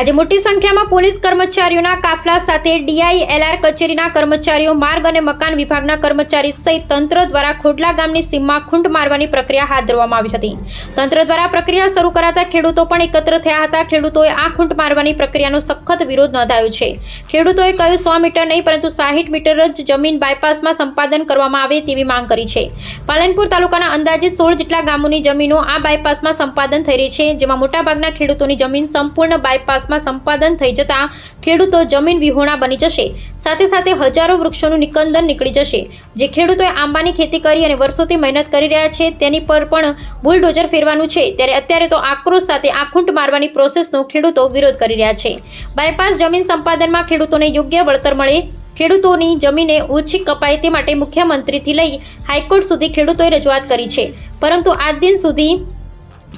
આજે મોટી સંખ્યામાં પોલીસ કર્મચારીઓના કાફલા સાથે ડીઆઈએલઆર કચેરીના કર્મચારીઓ, માર્ગ અને મકાન વિભાગના કર્મચારી સહિત તંત્ર દ્વારા ખોડલા ગામની સીમમાં ખૂંટ મારવાની પ્રક્રિયા હાથ ધરવામાં આવી હતી. તંત્ર દ્વારા પ્રક્રિયા શરૂ કરાતા ખેડૂતો પણ એકત્ર થયા હતા. ખેડૂતોએ આ ખૂંટ મારવાની પ્રક્રિયાનો સખત વિરોધ નોંધાયો છે. ખેડૂતોએ કહ્યું, સો મીટર નહીં, પરંતુ સાહીઠ મીટર જ જમીન બાયપાસમાં સંપાદન કરવામાં આવે તેવી માંગ કરી છે. પાલનપુર તાલુકાના અંદાજે સોળ જેટલા ગામોની જમીનો આ બાયપાસમાં સંપાદન થઈ રહી છે, જેમાં મોટાભાગના ખેડૂતોની જમીન સંપૂર્ણ બાયપાસમાં સંપાદન થઈ જતા ખેડૂતો જમીન વિહોણા બની જશે. સાથે સાથે હજારો વૃક્ષોનું નિકંદન નીકળી જશે. જે ખેડૂતોએ આંબાની ખેતી કરી અને વર્ષોથી મહેનત કરી રહ્યા છે, તેની પર પણ બુલડોઝર ફેરવાનું છે. ત્યારે અત્યારે તો આક્રોશ સાથે આ ખૂંટ મારવાની પ્રોસેસનો ખેડૂતો વિરોધ કરી રહ્યા છે. બાયપાસ જમીન સંપાદનમાં ખેડૂતોને યોગ્ય વળતર મળે. ખેડૂતોની જમીને ઓછી કપાય તે માટે મુખ્યમંત્રીથી લઈ હાઈકોર્ટ સુધી ખેડૂતોએ રજૂઆત કરી છે. પરંતુ આજ દિન સુધી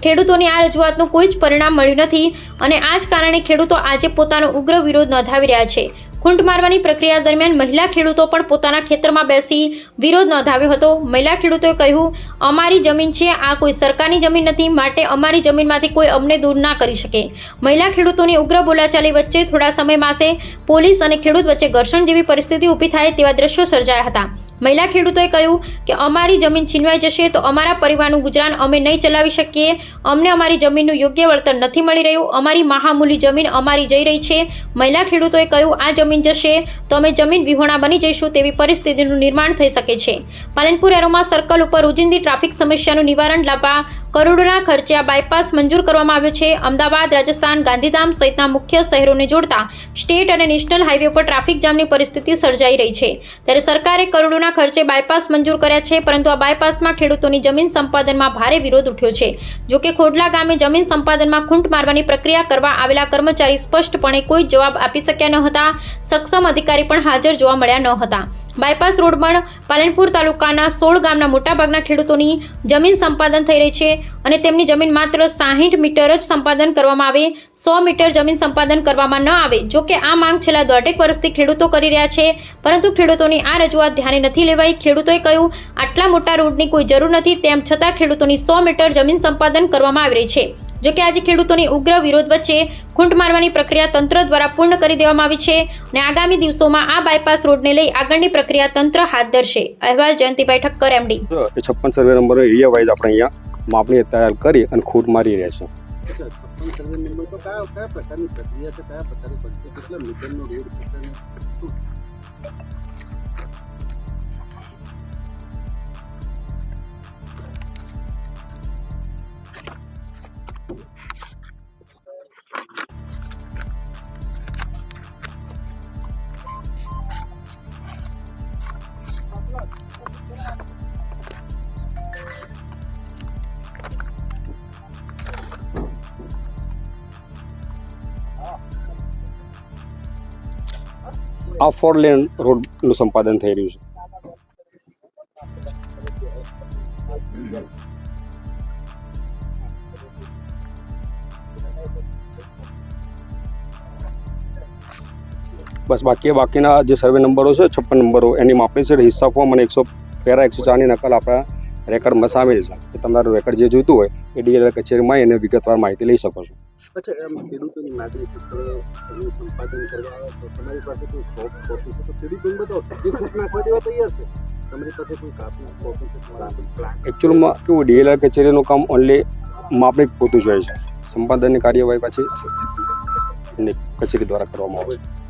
ખેડૂતોની આ રજૂઆતનું કોઈ જ પરિણામ મળ્યું નથી અને આ જ કારણે ખેડૂતો આજે પોતાનો ઉગ્ર વિરોધ નોંધાવી રહ્યા છે. ખૂંટ મારવાની પ્રક્રિયા દરમિયાન મહિલા ખેડૂતો પણ પોતાના ખેતરમાં બેસી વિરોધ નોંધાવ્યો હતો. મહિલા ખેડૂતોએ કહ્યું, અમારી જમીન છે, આ કોઈ સરકારની જમીન નથી, માટે અમારી જમીનમાંથી કોઈ અમને દૂર ના કરી શકે. મહિલા ખેડૂતોની ઉગ્ર બોલાચાલી વચ્ચે થોડા સમય માસે પોલીસ અને ખેડૂત વચ્ચે ઘર્ષણ જેવી પરિસ્થિતિ ઊભી થાય તેવા દ્રશ્યો સર્જાયા હતા. મહિલા ખેડૂતોએ કહ્યું કે અમારી જમીન છીનવાઈ જશે તો અમારા પરિવારનું ગુજરાન અમે નહીં ચલાવી શકીએ. અમને અમારી જમીનનું યોગ્ય વળતર નથી મળી રહ્યું. અમારી મહામૂલી જમીન અમારી જઈ રહી છે. મહિલા ખેડૂતોએ કહ્યું, આ જમીન જશે તો અમે જમીન વિહોણા બની જઈશું તેવી પરિસ્થિતિનું નિર્માણ થઈ શકે છે. પાલનપુર એરોમાં સર્કલ ઉપર રોજિંદી ટ્રાફિક સમસ્યાનું નિવારણ લાવવા કરોડોના ખર્ચે આ બાયપાસ મંજૂર કરવામાં આવ્યો છે. અમદાવાદ, રાજસ્થાન, ગાંધીધામ સહિતના મુખ્ય શહેરોને જોડતા સ્ટેટ અને નેશનલ હાઈવે પર ટ્રાફિક જામની પરિસ્થિતિ સર્જાઈ રહી છે. ત્યારે સરકારે કરોડોના ખર્ચે બાયપાસ મંજૂર કર્યા છે, પરંતુ આ બાયપાસમાં ખેડૂતોની જમીન સંપાદનમાં ભારે વિરોધ ઉઠ્યો છે. જોકે ખોડલા ગામે જમીન સંપાદનમાં ખૂંટ મારવાની પ્રક્રિયા કરવા આવેલા કર્મચારી સ્પષ્ટપણે કોઈ જવાબ આપી શક્યા ન હતા. સક્ષમ અધિકારી પણ હાજર જોવા મળ્યા ન હતા. બાયપાસ રોડ પણ પાલનપુર તાલુકાના સોળ ગામના મોટાભાગના ખેડૂતોની જમીન સંપાદન થઈ રહી છે અને તેમની જમીન માત્ર સાહીઠ મીટર જ સંપાદન કરવામાં આવે, સો મીટર જમીન સંપાદન કરવામાં ન આવે. જો કે આ માંગ છેલ્લા દોઢેક વર્ષથી ખેડૂતો કરી રહ્યા છે, પરંતુ ખેડૂતોની આ રજૂઆત ધ્યાને નથી લેવાઈ. ખેડૂતોએ કહ્યું, આટલા મોટા રોડની કોઈ જરૂર નથી, તેમ છતાં ખેડૂતોની સો મીટર જમીન સંપાદન કરવામાં આવી રહી છે. જો કે આજે ખેડૂતોની ઉગ્ર વિરોધ વચ્ચે ખૂંટ મારવાની પ્રક્રિયા તંત્ર દ્વારા પૂર્ણ કરી દેવામાં આવી છે અને આગામી દિવસોમાં આ બાયપાસ રોડને લઈ આગળની પ્રક્રિયા તંત્ર હાથ ધરશે. અહેવાલ જયંતિભાઈ ઠક્કર એમડી. છપ્પન સર્વે નંબર એરિયા વાઇઝ આપણે અહીંયા માપણી તૈયાર કરી અને ખૂંટ મારી રહ્યા છે. સર્વે નંબર તો કયા કયા પ્રકારની પ્રક્રિયા છે? કયા પ્રકારની કેટલા મીટરનો રોડ છે? આ ફોર લેન રોડનું સંપાદન થઈ રહ્યું છે બસ બાકી બાકીના જે સર્વે નંબરો છે છપ્પન નંબરો એની માપણી છે. હિસ્સા ફોર્મ અને એકસો પેરા એકસો ચારની નકલ આપણા રેકર્ડમાં સામેલ છે. કે તમારું રેકર્ડ જે જોઈતું હોય એ ડીએલઆર કચેરીમાં એને વિગતવાર માહિતી લઈ શકો છો. એકચ્યુઅલમાં કેવું ડીએલઆર કચેરીનું કામ ઓનલી માપણી પૂરતું જ હોય છે. સંપાદનની કાર્યવાહી પાછી કચેરી દ્વારા કરવામાં આવે છે.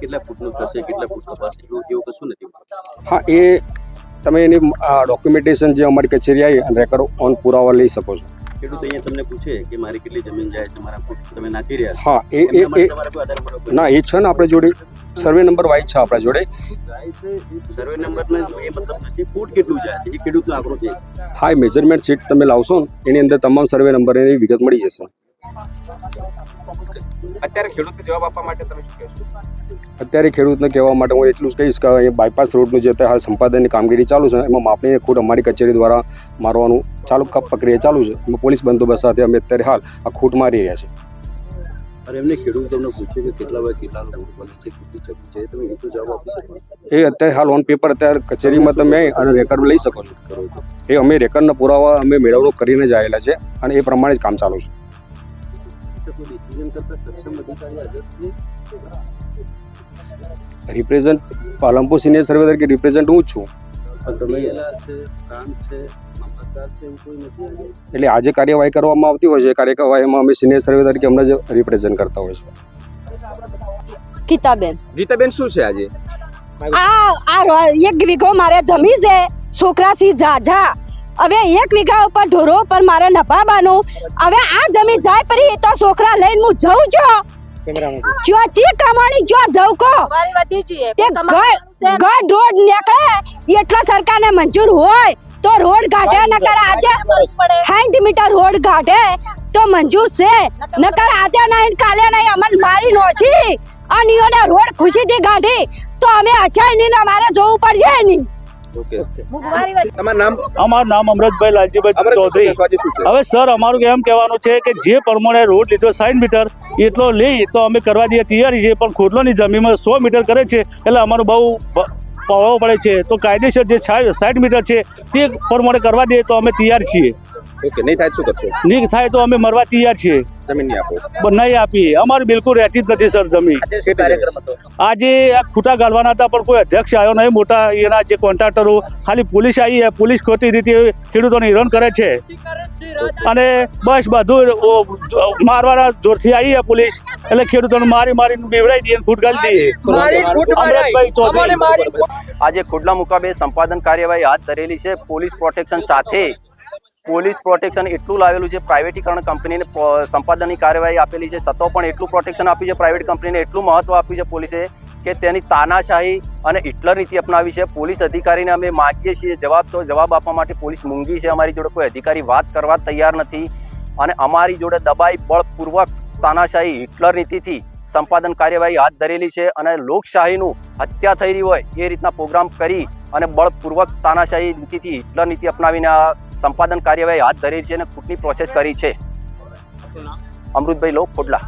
કેટલા ફૂટનું થશે કેટલા ફૂટ કપાશે એવું કશું નથી હા એ તમે એની ડોક્યુમેન્ટેશન જે અમારી કચેરી આવી અને રેકોર્ડ ઓન પુરાવા લઈ શકો છો. ખેડૂત અહીંયા તમને પૂછે કે મારી કેટલી જમીન જાય તમારા ફૂટ તમે નાખી રહ્યા હા એ એ ના એ છે ને આપણે જોડે સર્વે નંબર વાઇઝ છે આપણા જોડે. સર્વે નંબર એ મતલબ નથી ફૂટ કેટલું જાય એ ખેડૂતનો આંકડો છે. હા એ મેજરમેન્ટ શીટ તમે લાવશો ને એની અંદર તમામ સર્વે નંબર એની વિગત મળી જશે. અત્યારે ખેડૂતને જવાબ આપવા માટે તમે શું કહેશો? અત્યારે ખેડૂતને કહેવા માટે હું એટલું જ કહીશ કે અહીંયા બાયપાસ રોડનું જે અત્યારે હાલ સંપાદનની કામગીરી ચાલુ છે એમાં માપણી ખુદ અમારી કચેરી દ્વારા મારવાનું ચાલુ ક- પ્રક્રિયા ચાલુ છે. એમાં પોલીસ બંદોબસ્ત સાથે અમે અત્યારે હાલ આ ખૂટ મારી રહ્યા છે અને એમને ખેડૂત તમને પૂછે કે કેટલા વાગે કેટલા રોડ બને છે કેટલી જમીન છે તમે એ તો જવાબ આપી શકો એ અત્યારે હાલ ઓન પેપર અત્યારે કચેરીમાં તમે અને રેકર્ડ લઈ શકો છો. એ અમે રેકર્ડના પુરાવા અમે મેળવણું કરીને જ આવેલા છે અને એ પ્રમાણે જ કામ ચાલુ છે. વિશે ડિસિઝન કરતા સક્ષમ અધિકારી હાજર છે. રિપ્રેઝન્ટ પાલનપુર સિનિયર સર્વે તરીકે રિપ્રેઝન્ટ હું છું? એટલે આજે કાર્યવાહી કરવામાં આવતી હોય છે. કાર્યવાહીમાં અમે સિનિયર સર્વે તરીકે અમને જ રિપ્રેઝન્ટ કરતા હોય છે. ગીતાબેન. ગીતાબેન શું છે આજે? આ આ એક વીઘો મારે જમી છે. છોકરા સી જા ઝાઝા. હવે એક વીઘા ઉપર ઢોરો ઉપર મારે નભાવાનું હવે આ જમીન જાય પરી તો છોકરા લઈને હું જઉં છો જો ચી કમાણી જો જઉં કો. તે ઘર રોડ નીકળે એટલો સરકારને મંજૂર હોય તો રોડ કાઢે નકર આજે 60 મીટર રોડ કાઢે તો મંજૂર છે. નકર આજે નહીં કાલે નહીં અમન મારી નોશી. અને ઈઓને રોડ ખુશીથી કાઢી. તો અમે અચાય નહીં અમારે જોવું પડશે નહીં. અમારું નામ? અમરતભાઈ લાલજીભાઈ ચૌધરી. હવે સર અમારું એમ કહેવાનું છે કે જે પ્રમાણે રોડ લીધો સાઠ મીટર એટલો લઈ તો અમે કરવા દઈએ તૈયારી છે પણ ખોટલોની જમીનમાં સો મીટર કરે છે એટલે અમારું બહુ પવાવો પડે છે. તો કાયદેસર જે સાઠ મીટર છે તે પ્રમાણે કરવા દઈએ તો અમે તૈયાર છીએ. ઓકે નહીં થાય શું કરશો? નહીં થાય તો અમે મરવા તૈયાર છીએ. જમીન નહીં આપો. નહીં અમારી બિલકુલ રહેતી જ નથી સર જમીન. આજે આ ખૂટા ગાળવાના હતા પણ કોઈ અધ્યક્ષ આવ્યો નહીં મોટા એના જે કોન્ટ્રાક્ટરો ખાલી પોલીસ આવી પોલીસ ખોટી રીતે ખેડૂતોને હેરાન કરે છે. અને બસ બધું મારવાના જોરથી આવી પોલીસ એટલે ખેડૂતોને મારી મારી બીવડાવી દઈએ ખૂટ ગાળી દઈએ. આજે ખુડલા મુકાબે સંપાદન કાર્યવાહી હાથ ધરેલી છે. પોલીસ પ્રોટેક્શન સાથે પોલીસ પ્રોટેક્શન એટલું લાવેલું છે, પ્રાઇવેટીકરણ કંપનીને સંપાદનની કાર્યવાહી આપેલી છે. સતો પણ એટલું પ્રોટેક્શન આપ્યું છે, પ્રાઇવેટ કંપનીને એટલું મહત્વ આપ્યું છે પોલીસે કે તેની તાનાશાહી અને હિટલર નીતિ અપનાવી છે. પોલીસ અધિકારીને અમે માગીએ છીએ જવાબ તો જવાબ આપવા માટે પોલીસ મૂંગી છે, અમારી જોડે કોઈ અધિકારી વાત કરવા તૈયાર નથી અને અમારી જોડે દબાઈ બળપૂર્વક તાનાશાહી હિટલર નીતિથી સંપાદન કાર્યવાહી હાથ ધરેલી છે અને લોકશાહીનું હત્યા થઈ રહી હોય એ રીતના પ્રોગ્રામ કરી અને બળપૂર્વક તાનાશાહી નીતિથી હિટલર નીતિ અપનાવીને આ સંપાદન કાર્યવાહી હાથ ધરી છે અને ખૂટની પ્રોસેસ કરી છે. અમૃતભાઈ લો ખોડલા.